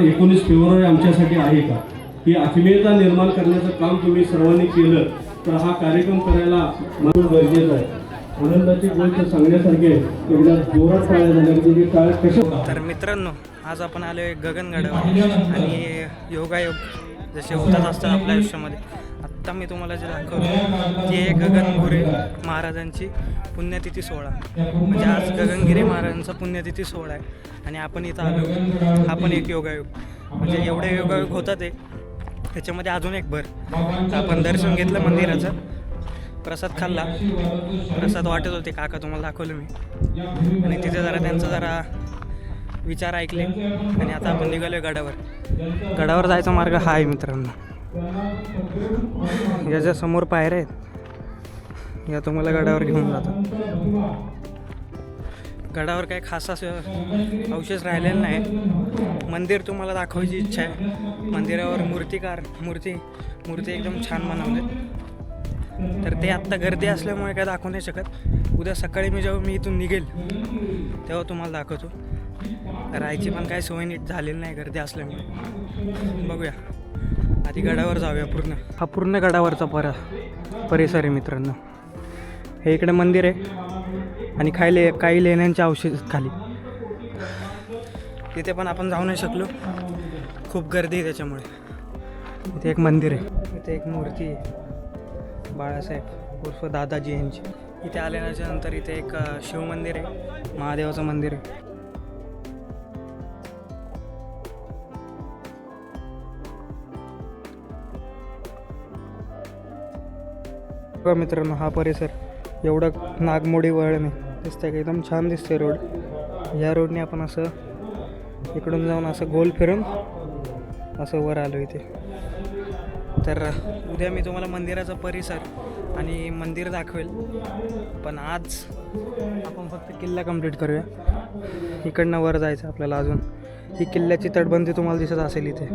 एकोणीस फेब्रुवारी आमच्यासाठी आहे का? ही आत्मीयता निर्माण करण्याचं काम तुम्ही सर्वांनी केलं तर हा कार्यक्रम करायला म्हणून गरजेचं आहे. आनंदाची गोष्ट सांगण्यासारखी एकदा जोरात टाळ्या झाल्या त्याची टाळ्या कशा तर मित्रांनो आज आपण आलो आहे गगनगडावर. आणि योगायोग जसे होतात असतात आपल्या आयुष्यामध्ये. आत्ता मी तुम्हाला जे दाखवतो ती आहे गगनगुरे महाराजांची पुण्यतिथी सोहळा. म्हणजे आज गगनगिरी महाराजांचा पुण्यतिथी सोहळा आहे. आणि आपण इथं आलो हा पण एक योगायोग. म्हणजे एवढे योगायोग होतात आहे त्याच्यामध्ये अजून एक भर. आपण दर्शन घेतलं मंदिराचं. प्रसाद खाल्ला. प्रसाद वाटत होते काका तुम्हाला दाखवलं मी. आणि तिथे जरा त्यांचं जरा विचार ऐकले. आणि आता आपण निघालोय गडावर. गडावर जायचा मार्ग हा आहे मित्रांनो. याच्या समोर पायऱ्या आहेत या तुम्हाला गडावर घेऊन जातात. गडावर काही खास असं अवशेष राहिलेलं नाही मंदिर तुम्हाला दाखवायची इच्छा आहे. मंदिरावर मूर्तिकार मूर्ती मूर्ती एकदम छान बनवले तर ते आत्ता गर्दी असल्यामुळे काय दाखवू नाही शकत. उद्या सकाळी मी जेव्हा मी इथून निघेल तेव्हा तुम्हाला दाखवतो. राहायची पण काय सोय नीट झालेली नाही गर्दी असल्यामुळे. बघूया. आधी गडावर जाऊया पूर्ण. हा पूर्ण गडावरचा पर परिसर आहे मित्रांनो. हे इकडे मंदिर आहे. आणि खायले काही लेण्यांच्या अवशेष खाली. तिथे पण आपण जाऊ नाही शकलो. खूप गर्दी आहे त्याच्यामुळे. इथे एक मंदिर आहे. इथे एक मूर्ती आहे. बाळासाहेब उर्फ दादाजी यांची. इथे आल्यानंतर नंतर इथे एक शिवमंदिर आहे. महादेवाचं मंदिर आहे. बघा मित्रांनो हा परिसर एवढा नागमोडी वळण आहे दिसतंय का? एकदम छान दिसते रोड. या रोडने आपण असं इकडून जाऊन असं गोल फिरून असं वर आलो इथे. तर उद्या मी तुम्हाला मंदिराचा परिसर आणि मंदिर दाखवेल. पण आज आपण फक्त किल्ला कंप्लीट करूया. इकडनं वर जायचं आपल्याला अजून. ही किल्ल्याची तटबंदी तुम्हाला दिसत असेल इथे.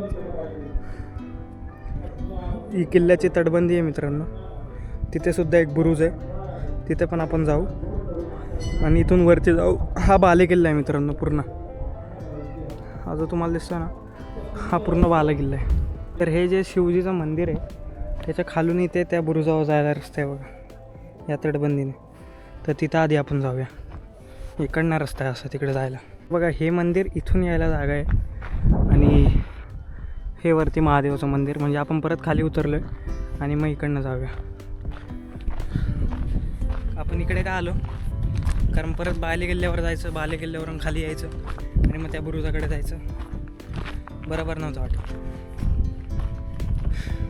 ही किल्ल्याची तटबंदी आहे मित्रांनो. तिथेसुद्धा एक बुरुज आहे. तिथे पण आपण जाऊ. आणि इथून वरती जाऊ. हा बाले किल्ला आहे मित्रांनो पूर्ण. हा जो तुम्हाला दिसतो ना हा पूर्ण बाला किल्ला आहे. तर हे जे शिवजीचं मंदिर आहे त्याच्या खालून इथे त्या बुरुजावर जायला रस्ता आहे बघा. या तटबंदीने. तर तिथं आधी आपण जाऊया. इकडनं रस्ता आहे असा तिकडे जायला. बघा हे मंदिर इथून यायला जागा आहे. आणि हे वरती महादेवाचं मंदिर. म्हणजे आपण परत खाली उतरलो आहे आणि मग इकडनं जाऊया. आपण इकडे का आलो. कारण परत बाले किल्ल्यावर जायचं बाले किल्ल्यावरून खाली यायचं. आणि मग त्या बुरुजाकडे जायचं. बरोबर नव्हतं वाटत.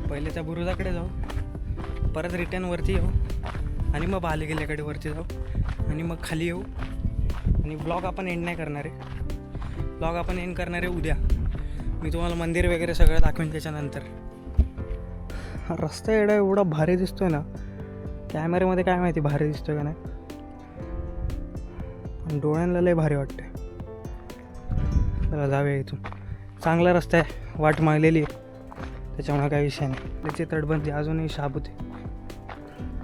पहिले त्या बुरुजाकडे जाऊ. परत रिटर्न वरती येऊ. आणि मग बाले किल्ल्याकडे वरती जाऊ. आणि मग खाली येऊ. आणि ब्लॉग आपण एंड नाही करणार आहे. ब्लॉग आपण एंड करणार आहे उद्या. मी तुम्हाला मंदिर वगैरे सगळं दाखवेन त्याच्यानंतर. हा रस्ता एवढा एवढा भारी दिसतोय ना. कॅमेऱ्यामध्ये काय माहिती भारी दिसतो का नाही? पण डोळ्यांना लय भारी वाटते चला जाऊया इथून. चांगला रस्ता आहे. वाट मागलेली आहे. त्याच्यामुळे काही विषय नाही. त्याची तटबंदी अजूनही शाबूत आहे.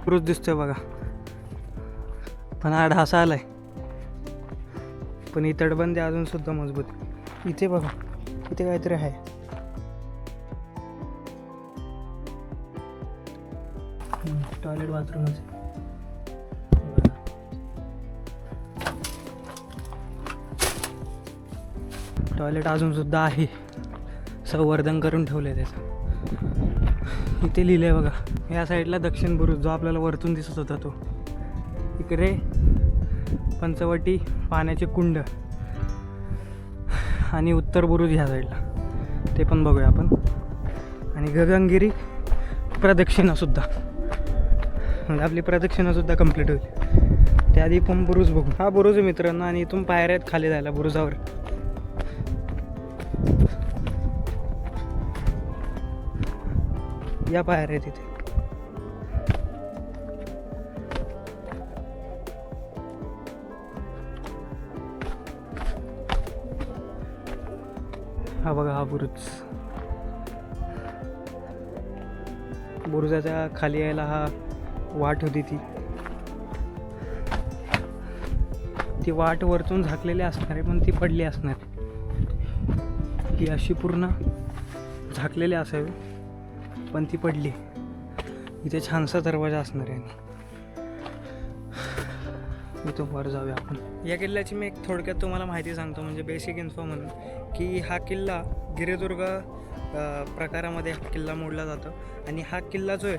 क्रूज दिसतोय बघा. पण हा ढासा आलाय. पण ही तटबंदी अजून सुद्धा मजबूत इथे बघा. इथे काहीतरी आहे. टॉयलेट बाथरूमच टॉयलेट अजून सुद्धा आहे. संवर्धन करून ठेवलं आहे त्याचं. इथे लिहिलं आहे बघा या साईडला दक्षिण बुरुज जो आपल्याला वरतून दिसत होता तो. इकडे पंचवटी पाण्याचे कुंड आणि उत्तर बुरुज ह्या साईडला. ते पण बघूया आपण. आणि गगनगिरी प्रदक्षिणासुद्धा म्हणजे आपली प्रदक्षिणासुद्धा कंप्लीट होईल. त्याआधी पण बुरुज बघू. हा बुरुज आहे मित्रांनो आणि इथून पायऱ्या आहेत खाली जायला बुरुजावर. या पायऱ्या आहेत तिथे हा बघा हा बुरुज. बुरुजाच्या खाली यायला हा वाट होती ती. ती वाट वरतून झाकलेली असणार आहे पण ती पडली असणार ती अशी पूर्ण झाकलेली असावी पण ती पडली. इथे छानसा दरवाजा असणार आहे. इथून वर जाऊया आपण. या किल्ल्याची मी एक थोडक्यात तुम्हाला माहिती सांगतो म्हणजे बेसिक इन्फो म्हणून की हा किल्ला गिरिदुर्ग प्रकारामध्ये हा किल्ला मोडला जातो. आणि हा किल्ला जो आहे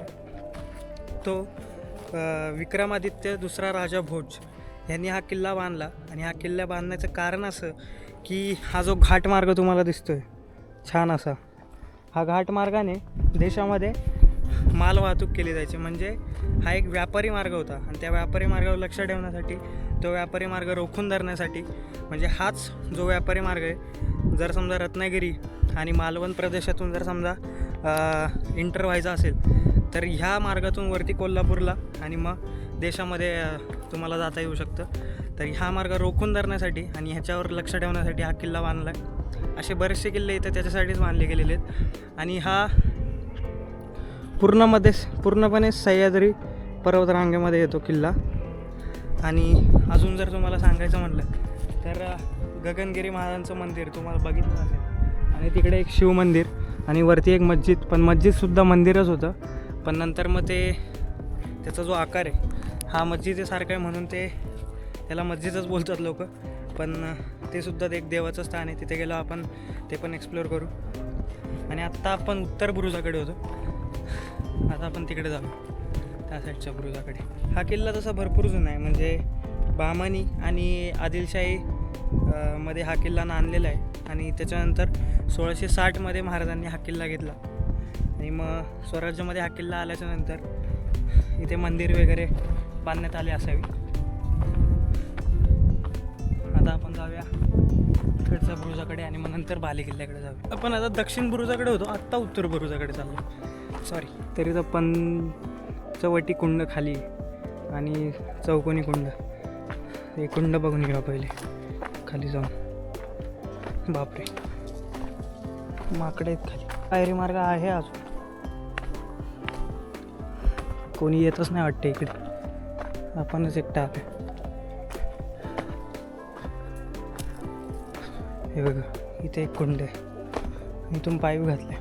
तो विक्रमादित्य दुसरा राजा भोज यांनी हा किल्ला बांधला. आणि हा किल्ला बांधण्याचं कारण असं की हा जो घाटमार्ग तुम्हाला दिसतो आहे छान असा. हा घाटमार्गाने देशामध्ये माल वाहतूक केली जायची. म्हणजे हा एक व्यापारी मार्ग होता. आणि त्या व्यापारी मार्गावर लक्ष ठेवण्यासाठी तो व्यापारी मार्ग रोखून धरण्यासाठी म्हणजे हाच जो व्यापारी मार्ग आहे. जर समजा रत्नागिरी आणि मालवण प्रदेशातून जर समजा इंटर व्हायचा असेल तर ह्या मार्गातून वरती कोल्हापूरला आणि मग देशामध्ये तुम्हाला जाता येऊ शकतं. तर हा मार्ग रोखून धरण्यासाठी आणि ह्याच्यावर लक्ष ठेवण्यासाठी हा किल्ला बांधला आहे असे बरेचसे किल्ले इथं त्याच्यासाठीच बांधले गेलेले आहेत. आणि हा पूर्णमध्ये पूर्णपणे सह्याद्री पर्वतरांगेमध्ये येतो किल्ला. आणि अजून जर तुम्हाला सांगायचं म्हटलं तर गगनगिरी महाराजांचं मंदिर तुम्हाला बघितलं असेल. आणि तिकडे एक शिवमंदिर आणि वरती एक मस्जिद पण मस्जिदसुद्धा मंदिरच होतं. पण नंतर मग ते त्याचा जो आकार आहे हा मस्जिदीसारखा आहे म्हणून ते त्याला मस्जिदच बोलतात लोक. पण ते सुद्धा एक देवाचं स्थान आहे. तिथे गेलो आपण ते पण एक्सप्लोअर करू. आणि आत्ता आपण उत्तर बुरुजाकडे होतो. आता आपण तिकडे जाऊ. त्या साईडच्या बुरुजाकडे. हा किल्ला तसा भरपूर जुना आहे. म्हणजे बामानी आणि आदिलशाही मध्ये हा किल्ला नांदलेला आहे. आणि त्याच्यानंतर सोळाशे साठमध्ये महाराजांनी हा किल्ला घेतला. आणि मग स्वराज्यामध्ये हा किल्ला आल्याच्यानंतर इथे मंदिर वगैरे बांधण्यात आले असावी. आता आपण जाऊया इकडच्या बुरुजाकडे आणि मग नंतर बाले किल्ल्याकडे जाऊया. आपण आता दक्षिण बुरुजाकडे होतो आत्ता उत्तर बुरुजाकडे चाललो सॉरी तरी तर पंचवटी कुंड खाली आणि चौकोनी कुंड. हे कुंड बघून घेऊ पहिले. खाली जाऊन. बापरे. माकडे आहेत खाली. पायरी मार्ग आहे अजून. कोणी येतच नाही वाटते इकडे. आपणच एकटा आहे हे बघा इथे एक कुंड आहे. इथून पाईप घातले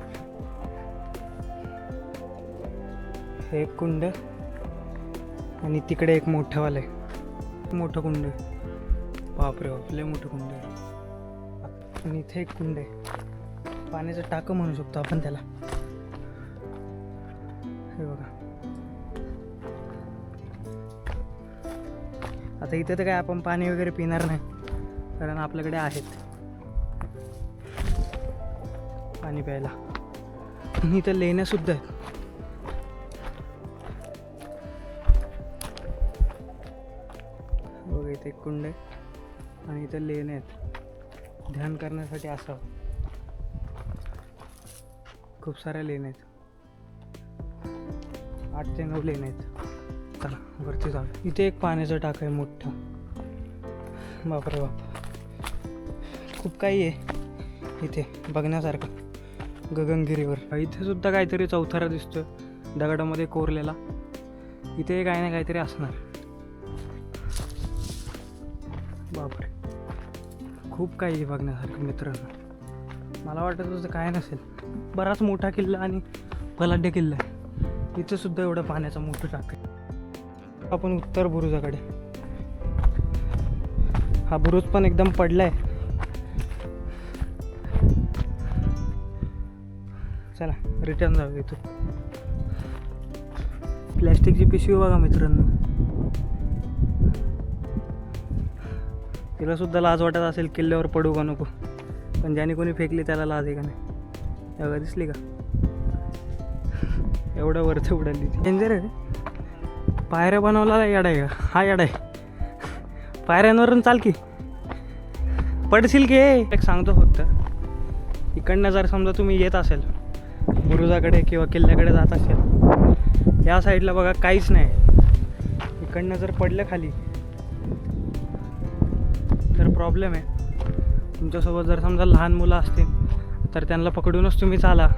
हे एक कुंड आणि तिकडे एक मोठंवालं आहे. मोठं कुंड बापरे बाप मोठं कुंड आहे. आणि इथे एक कुंड आहे. पाण्याचं टाकं म्हणू शकतो आपण त्याला. हे बघा. आता इथे तर काय आपण पाणी वगैरे पिणार नाही कारण आपल्याकडे आहेत. पाणी प्यायला. आणि इथं लेण्यासुद्धा आहेत. बघा इथे एक कुंड आहे आणि इथं लेणे आहेत. ध्यान करण्यासाठी असावं. खूप साऱ्या लेण्या आहेत. आठ ते नऊ लेण्या आहेत. चला वरती जाऊ इथे एक पाण्याचं टाक आहे मोठं. बापरे बाप. खूप काही आहे इथे बघण्यासारखं. गगनगिरीवर. इथे सुद्धा काहीतरी चौथारा दिसतोय दगडामध्ये कोरलेला. इथे काही ना काहीतरी असणार. बापरे. खूप काही आहे बघण्यासारखं मित्रांनो. मला वाटत होतं काय नसेल. बराच मोठा किल्ला आणि पलाढ्य किल्ला आहे. इथे सुद्धा एवढं पाण्याचं मोठं टाक आहे. आपण उत्तर बुरुजाकडे. हा बुरुज पण एकदम पडलाय. चला रिटर्न जाऊ इथून. प्लॅस्टिकची पिशवी बघा मित्रांनो. तिला सुद्धा लाज वाटत असेल किल्ल्यावर पडू का नको. पण ज्याने कोणी फेकली त्याला लाज आहे का नाही? एवढं दिसली का? एवढं वरचं उडाली डेंजर आहे रे. पायऱ्या बनवला याड आहे का हा याड आहे. पायऱ्यांवरून चाल की. पडशील की एक सांगतो फक्त. इकडनं जर समजा तुम्ही येत असेल बुरुजाकडे किंवा किल्ल्याकडे जात असेल या साईडला बघा काहीच नाही. इकडनं जर पडलं खाली तर प्रॉब्लेम आहे. तुमच्यासोबत जर समजा लहान मुलं असतील तर त्यांना पकडूनच तुम्ही चाला.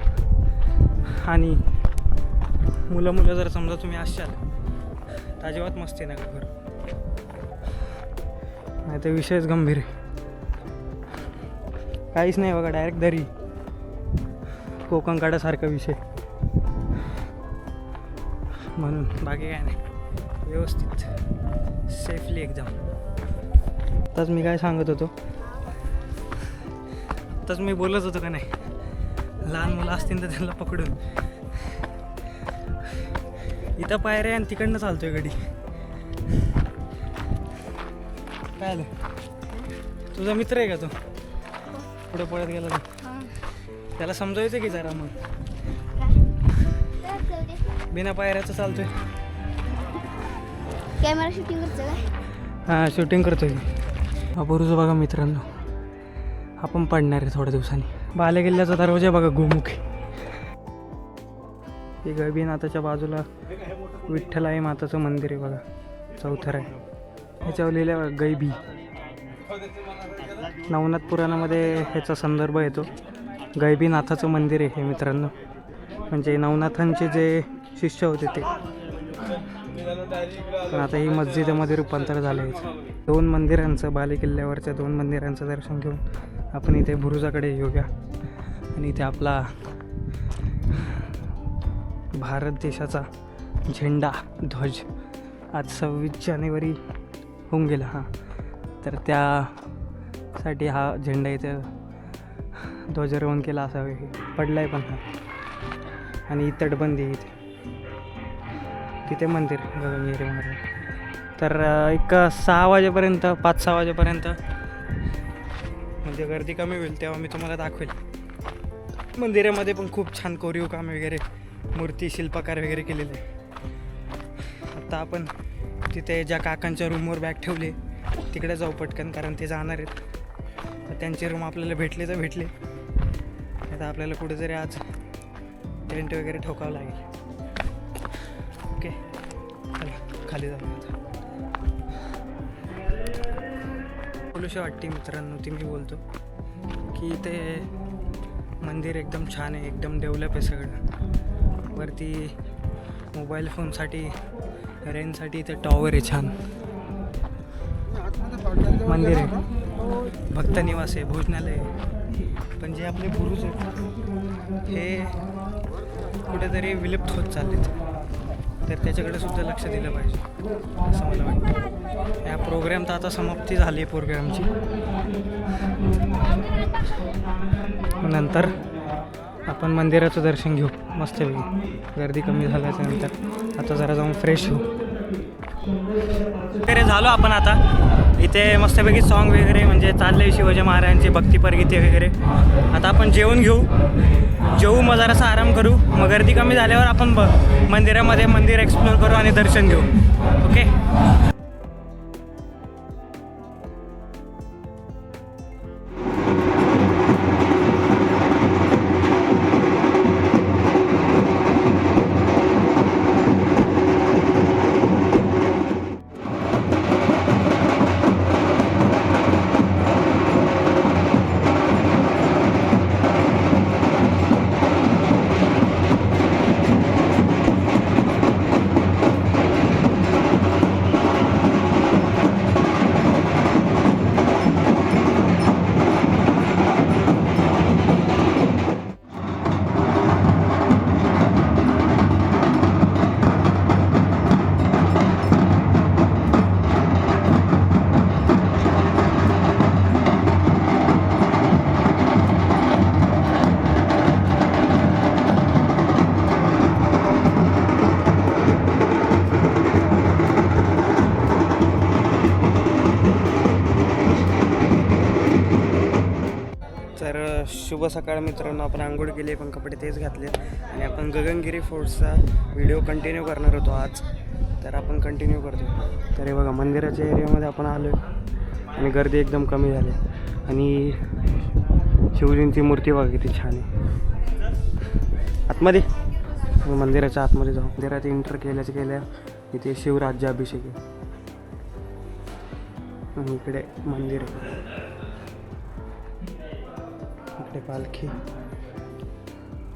आणि मुलं मुलं जर समजा तुम्ही असाल अजिबात मस्ती नका करू नाही तर विषयच गंभीर आहे. काहीच नाही बघा डायरेक्ट दरी. कोकण काढासारखा विषय. म्हणून बाकी काय नाही. व्यवस्थित. सेफली एकदम आताच मी काय सांगत होतो? आताच मी बोलत होतो का नाही? लहान मुलं असतील तर त्यांना पकडून. इथं पायऱ्या आणि तिकडनं चालतोय गडी. काय आलं? तुझा मित्र आहे का तो? पुढे पळत गेला तो. त्याला समजायचं की जरा मग. बिना पायऱ्याचं चालतोय. कॅमेरा शूटिंग करतो हां शूटिंग करतोय हा बुरुज बघा मित्रांनो. आपण पडणार आहे थोड्या दिवसांनी. बाले किल्ल्याचा दरवाजा बघा गोमुख हे गैबीनाथाच्या बाजूला विठ्ठलाई माताचं मंदिर आहे बघा. चौथर आहे. ह्याच्यावर लिहिलं गैबी नवनाथ पुराणामध्ये ह्याचा संदर्भ येतो. गैबीनाथाचं मंदिर आहे हे मित्रांनो. म्हणजे नवनाथांचे जे शिष्य होते ते. पण आता ही मस्जिदमध्ये रूपांतर झालं आहे दोन मंदिरांचं बाले किल्ल्यावरच्या दोन मंदिरांचं दर्शन घेऊन आपण इथे बुरुजाकडे येऊया. आणि इथे आपला भारत देशाचा झेंडा ध्वज आज सव्वीस जानेवारी होऊन गेला हां. तर त्यासाठी हा झेंडा इथे ध्वजारोहण केला असावे पडला आहे पण हा. आणि तटबंदी इथे. तिथे मंदिर गगनगिरी मंदिर तर एक सहा वाजेपर्यंत पाच सहा वाजेपर्यंत म्हणजे गर्दी कमी होईल तेव्हा मी तुम्हाला दाखवेल. मंदिरामध्ये पण खूप छान कोरीव काम वगैरे. मूर्ती शिल्पकार वगैरे केलेले आता आपण तिथे ज्या काकांच्या रूमवर बॅग ठेवले तिकडे जाऊ पटकन कारण ते जाणार आहेत. तर त्यांचे रूम आपल्याला भेटले तर भेटले. आता आपल्याला कुठेतरी आज टेंट वगैरे ठोकावं लागेल. ओके चला खाली जाऊ आता. बोलूशी वाटते मित्रांनो ती मी बोलतो. की ते मंदिर एकदम छान आहे एकदम डेव्हलप आहे सगळं. वरती मोबाईल फोनसाठी रेंजसाठी इथे टॉवर आहे छान. मंदिर आहे. भक्त निवास आहे भोजनालय आहे. पण जे आपले पुरुष आहेत हे कुठेतरी विलुप्त होत चाललेत. तर त्याच्याकडे सुद्धा लक्ष दिलं पाहिजे असं मला वाटतं. या प्रोग्राम तर आता समाप्ती झाली आहे प्रोग्रामची नंतर आपण मंदिराचं दर्शन घेऊ. मस्तपैकी. गर्दी कमी झाल्याच्यानंतर. आता जरा जाऊन फ्रेश होऊ. वगैरे झालो आपण आता. इथे मस्तपैकी सॉन्ग वगैरे म्हणजे चालले शिवाजी महाराजांचे भक्तीपर गीते वगैरे. आता आपण जेवण घेऊ. जेवू मग जरासा आराम करू. मग गर्दी कमी झाल्यावर आपण ब मंदिरामध्ये मंदिर एक्सप्लोर करू आणि दर्शन घेऊ. ओके शुभ सकाळ मित्रांनो. आपण आंघोळ केली पण कपडे तेच घातले. आणि आपण गगनगिरी फोर्टचा व्हिडिओ कंटिन्यू करणार होतो आज. तर आपण कंटिन्यू करतो. तर हे बघा मंदिराच्या एरियामध्ये आपण आलो आणि गर्दी एकदम कमी झाली. आणि शिवजींची मूर्ती बघा किती छान आहे. आतमध्ये? मंदिराच्या आतमध्ये जाऊ. मंदिरात एंटर केल्याच्या केल्या. इथे शिवराज्याभिषेक आहे. आणि इकडे मंदिर आहे. आपली पालखी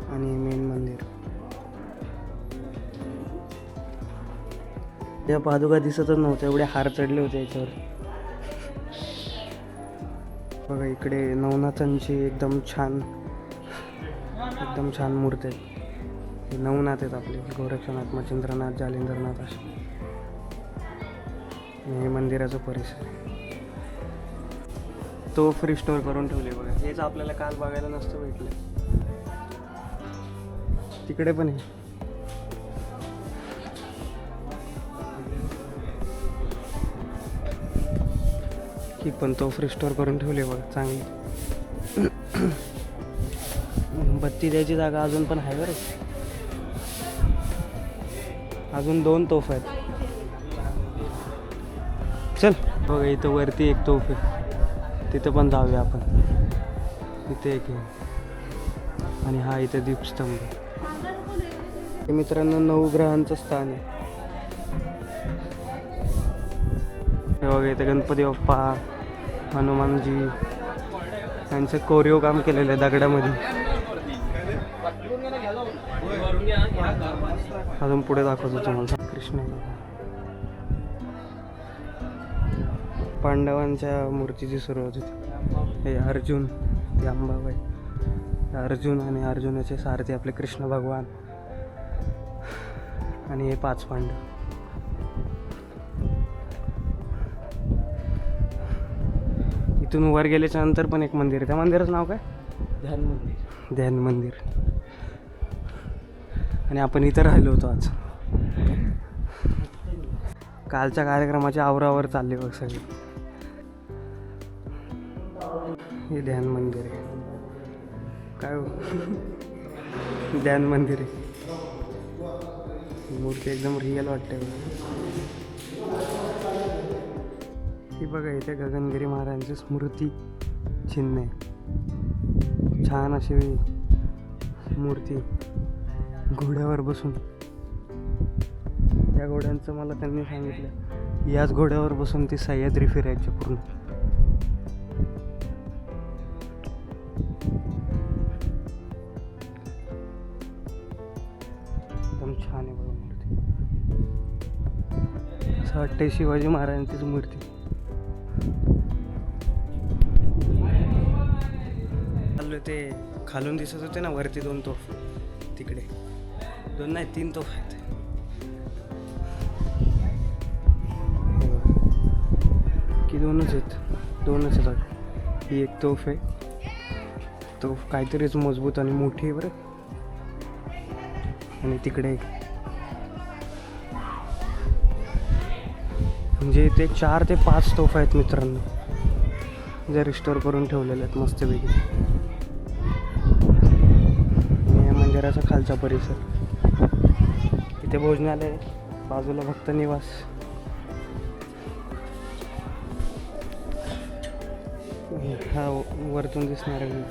आणि मेन मंदिर. या पादुका दिसतच नव्हत्या एवढे हार चढले होते याच्यावर. बघा इकडे नवनाथांची एकदम छान एकदम छान मूर्ती आहेत. हे नवनाथ आहेत आपले गोरक्षनाथ मच्छिंद्रनाथ जालिंद्रनाथ असे. हे मंदिराचं परिसर तो फ्री स्टोअर करून ठेवले बघा. हेच आपल्याला काल बघायला नसतं भेटलं. तिकडे पण आहे की पण तो फ्री स्टोअर करून ठेवले बघा चांगली. बत्ती द्यायची जागा अजून पण आहे बरं. अजून दोन तोफ आहेत. चल. बघा इथं वरती एक तोफ आहे. तिथं पण जाऊया आपण. इथे एक आणि हा इथे दीपस्तंभ. मित्रांनो मित्रांनो नवग्रहांचं स्थान आहे. हे बघा इथे गणपती बाप्पा हनुमानजी यांचं कोरिओ काम केलेलं आहे दगडामध्ये. अजून पुढे दाखवतो तुम्हाला. कृष्ण पांडवांच्या मूर्तीची सुरुवात होती. हे अर्जुन ते अंबाबाई. अर्जुन आणि अर्जुनाचे सारथी आपले कृष्ण भगवान. आणि हे पाच पांडव. इथून वर गेल्याच्यानंतर पण एक मंदिर आहे. त्या मंदिराचं नाव काय? ध्यान मंदिर. ध्यान मंदिर. आणि आपण इथं राहिलो होतो आज. कालच्या कार्यक्रमाच्या आवरावर चालले बघ सगळे. हे ध्यान मंदिर आहे. काय हो? ध्यान मंदिर आहे. मूर्ती एकदम रिअल वाटते ही बघा इथे गगनगिरी महाराजांची स्मृती चिन्ह आहे. छान अशी मूर्ती घोड्यावर बसून. त्या घोड्यांचं मला त्यांनी सांगितलं याच घोड्यावर बसून ती सह्याद्री फिरायची पूर्ण. असं वाटतंय शिवाजी महाराजांचीच मूर्ती. चाललो ते खालून दिसत होते ना वरती दोन तोफ. तिकडे. दोन नाही तीन तोफ आहेत. की दोनच आहेत. दोनच आहेत वाटतं. ही एक तोफ आहे. तोफ काहीतरीच मजबूत आणि मोठी आहे बरं. आणि तिकडे म्हणजे इथे चार ते पाच तोफ आहेत मित्रांनो. जे रिस्टोर करून ठेवलेले आहेत मस्तपैकी. या मंदिराचा खालचा परिसर. इथे भोजनालय बाजूला भक्त निवास. हा वरतून दिसणार आहे.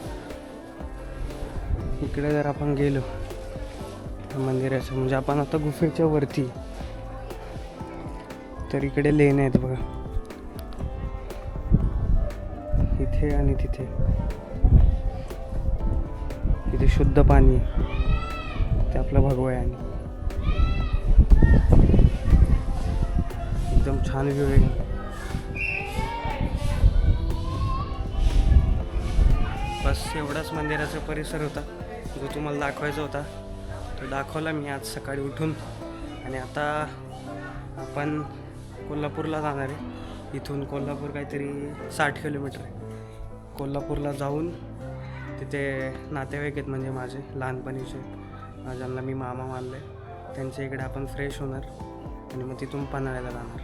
इकडे जर आपण गेलो मंदिराचं म्हणजे आपण आता गुफेच्या वरती आहे. तर इकडे लेन आहेत बघा. इथे आणि तिथे. इथे शुद्ध पाणी आहे. ते आपलं भगवं आहे आणि. एकदम छान व्ह्यू आहे. बस एवढाच मंदिराचा परिसर होता जो तुम्हाला दाखवायचा होता. तो दाखवला मी आज सकाळी उठून. आणि आता आपण कोल्हापूरला जाणार आहे. इथून कोल्हापूर काहीतरी साठ किलोमीटर आहे. कोल्हापूरला जाऊन तिथे नातेवाईक आहेत म्हणजे माझे लहानपणीचे. ज्यांना मी मामा मानले त्यांच्या इकडे आपण फ्रेश होणार आणि मग तिथून पन्हाळ्याला जाणार.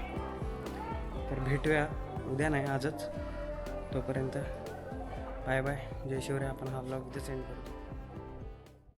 तर भेटूया. उद्या नाही आजच. तोपर्यंत बाय बाय. जय शिवराय. आपण हा ब्लॉग इथे सेंड करतो.